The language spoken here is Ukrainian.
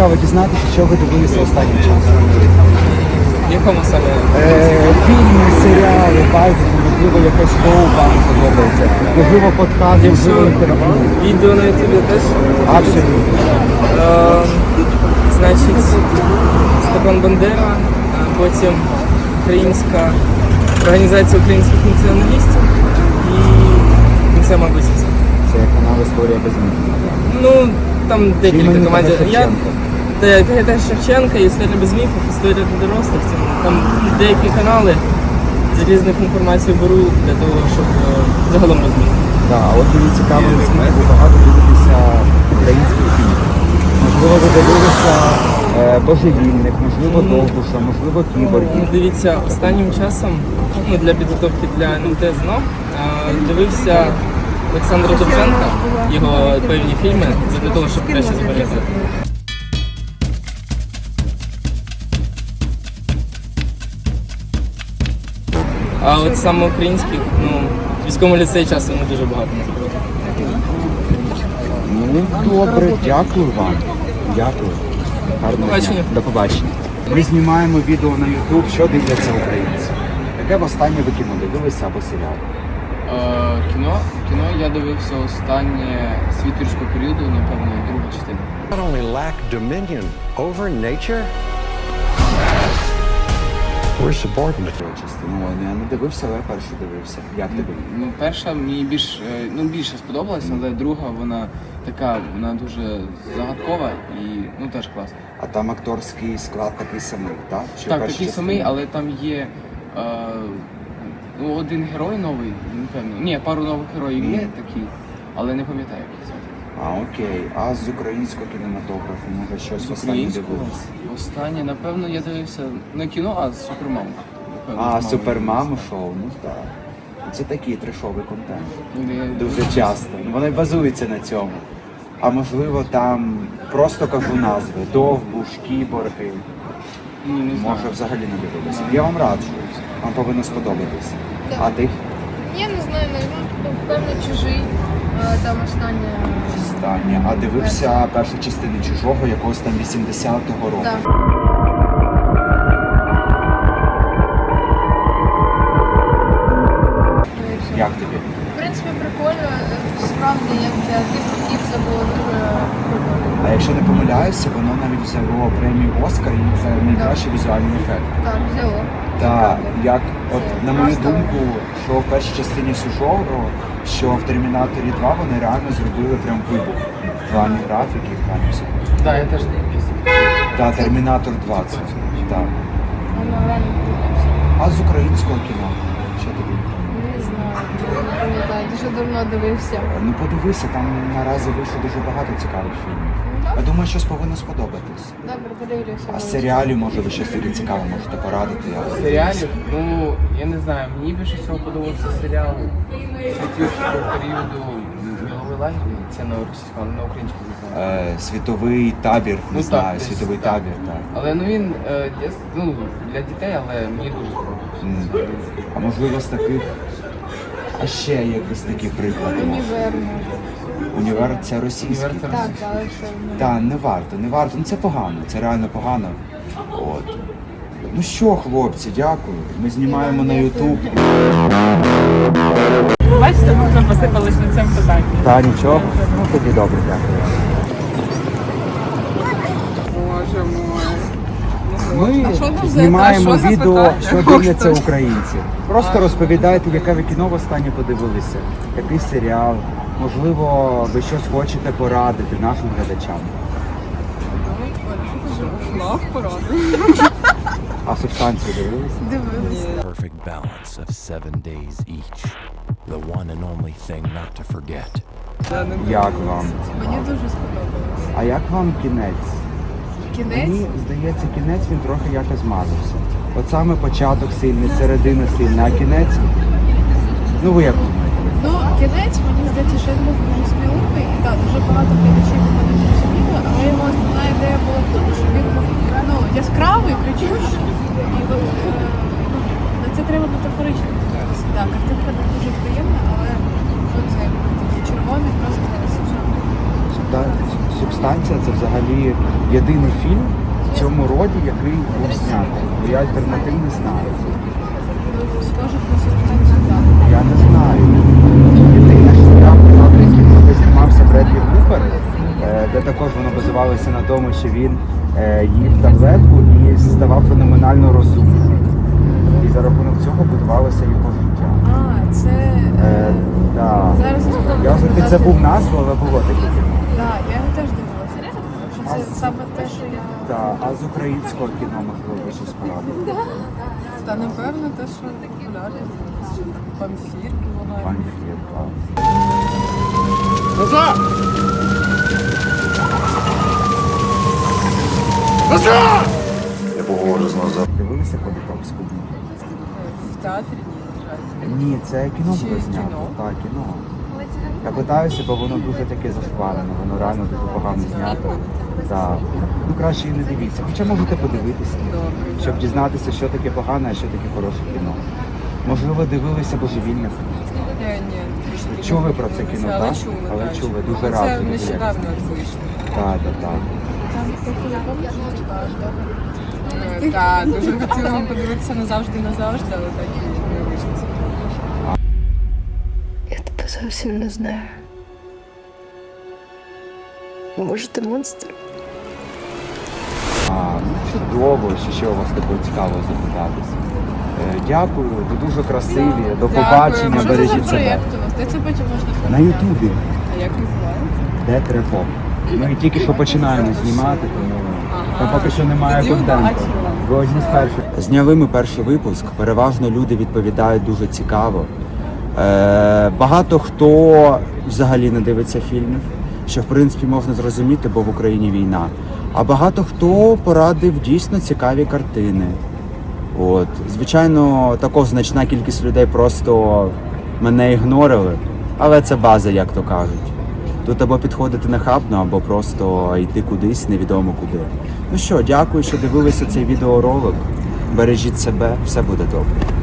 цікаво дізнатися, що ви дивилися останнім часом. В якому саме? Е, фільми, серіали, байки, можливо, якесь шоу вам подобається. Можливо, подкаст, можливо, інтерв'ю. Відео на ютубі теж. Абсолютно. Е, значить, Степан Бандера, потім Українська організація українських націоналістів і це, мабуть, все. Це канал Історія без міф. Ну, там декілька. Тараса Я Де Шевченка, історія без міфів, історія для дорослих. Там деякі канали з різних інформацій беру для того, щоб е, загалом розуміти. Так, от мені цікаво, наскільки багато дивитеся українських фільмів. Можливо, ви дивилися е, божевільних, можливо, довбуша, можливо, Ну, кіборгів. Дивіться, останнім часом ну, для підготовки для НМТ ЗНО а, дивився Олександра Довженка, його певні фільми, для того, щоб краще запам'ятати. А от саме українських, ну, в військовому ліцеї часу не дуже багато. Ну, добре, дякую вам. Дякую. Гарного Побачення. дня. До побачення. Ми знімаємо відео на YouTube, що дивляться українці. Яке в останнє ви кіно дивилися або серіал? Е, кіно, кіно я дивився останнє світ юрського періоду, напевно, друга частина. not only lack dominion over nature, we're subordinate. Частину ну, я не дивився, але першу дивився. Як дивився? Ну, перша мені більш е, ну, більше сподобалася, але друга вона така, вона дуже загадкова і ну теж класна. А там акторський склад такий самий, так? Чи так, такий частина? самий, але там є е, ну, один герой новий, напевно. Ні, пару нових героїв є такі, але не пам'ятаю, як їх звати. А окей. А з українського кінематографу, може щось останнє дивилися? останнє, напевно, я дивився не кіно, а супермаму. Напевно, А, супермаму шоу, ну так. Це такий трешовий контент. дивилася. Дуже часто. Ну, Вони базуються на цьому. А можливо, там просто кажу назви: довбуш, кіборги. Ні, не знаю. Може, взагалі не дивилися. Я вам раджу. Вам повинно сподобатися. А ти? Я не знаю, ну, певно, чужий. Там остання. Останнє. А дивився першу частину чужого якогось там 80-го року. Так. Як тобі? В принципі, прикольно. Справді, як для тих років це було дуже прикольно. А якщо не помиляюся, воно навіть взяло премію Оскар і за найкращий візуальний ефект. Так, взяло. Так, як от на мою думку, що в першій частині сужого, що в Термінаторі 2 вони реально зробили прям вибух в плані графіки, в плані всього. Так, я теж дивився. Та Термінатор 20. Так. А з українського кіно? Що тобі? Пам'ятаю, дуже давно дивився. Ну подивися, там наразі вийшло дуже багато цікавих фільмів. Я думаю, щось повинно сподобатись. Добре, подивлюся. А з серіалів, може, ви щось таке цікаве можете порадити. Я Серіалів, ну я не знаю, мені більше всього подобався серіал святішого періоду Міловий лагері, це на російському, на українському не знаю. Е, світовий табір, не Ну, знаю, так, світовий так. табір, так. Але ну він е, дес- ну, для дітей, але мені дуже сподобався. М. А можливо з таких. А ще якісь такі приклади. Універ. Універ це російський. Універ це Так, але це ну, Та не варто, не варто. Ну це погано, це реально погано. От. Ну що, хлопці, дякую. Ми знімаємо на Ютуб. Бачите, ми вже посипались на цьому питанні. Та нічого. Ну тоді добре, дякую. Ми знімаємо відео, що дивляться українці. Просто розповідайте, яке ви кіно в останнє подивилися, який серіал. Можливо, ви щось хочете порадити нашим глядачам. А субстанцію дивилися? perfect balance of seven days each. The one and only thing not to forget. Як вам? Мені дуже сподобалось. А як вам кінець? Кінець? Мені здається, кінець він трохи якось змазався. От саме початок сильний, середина сильна, а кінець. Ну ви як думаєте? Ну, кінець, мені здається, що він був дуже сміливий, і так, дуже багато глядачів його не зрозуміли, але його основна ідея була в тому, що він був ну, яскравий, кричущий, і от, е, ну, на це треба метафорично. Так, картинка не дуже приємна, але ну, це такий червоний просто сюжет. Та, субстанція станція це взагалі єдиний фільм в цьому роді, який був знятий. Бо я альтернатив не знаю. Я не знаю. Єдине, що я в кіно, знімався Бредлі Купер, е, де також воно базувалося на тому, що він е, їв таблетку і ставав феноменально розумним. І за рахунок цього будувалося його життя. А, це... Е, Е, да. зараз я вже забув назву, але було таке кіно. Да, я його теж дивилася. Що це саме те, що я... Да. А з українського кіно можливо щось порадили. Та напевно те, що популярні. Памфір, вона. Памфір, так. Дивилися Кобітовську? В театрі Ні, це кіно Чи було знято. кіно? Так, кіно. Я питаюся, бо воно дуже таке зашкварене, воно реально дуже погано знято. Так. Ну краще і не дивіться. Хоча можете подивитися, щоб дізнатися, що таке погане, а що таке хороше кіно. Можливо, дивилися божевільних. Ні, ні. Чули про це кіно, так? Але чули, дуже Це раджу. нещодавно вийшло. Так, так, так. Так, дуже хотіла вам подивитися назавжди назавжди, але так і не вийшло. Я тебе зовсім не знаю. Може, ти монстр? Чудово, що ще у вас такого цікавого запитатися. Е, Дякую, ви дуже красиві. До побачення, Що це бережіть себе. Де це потім можна На Ютубі. А як називається? Де трепоп. Ми тільки що починаємо знімати, тому там поки що немає контенту. Ви одні з перших. Зняли ми перший випуск. Переважно люди відповідають дуже цікаво. Е, багато хто взагалі не дивиться фільмів, що в принципі можна зрозуміти, бо в Україні війна. А багато хто порадив дійсно цікаві картини. От. Звичайно, також значна кількість людей просто мене ігнорили, але це база, як то кажуть. Тут або підходити нахабно, або просто йти кудись, невідомо куди. Ну що, дякую, що дивилися цей відеоролик. Бережіть себе, все буде добре.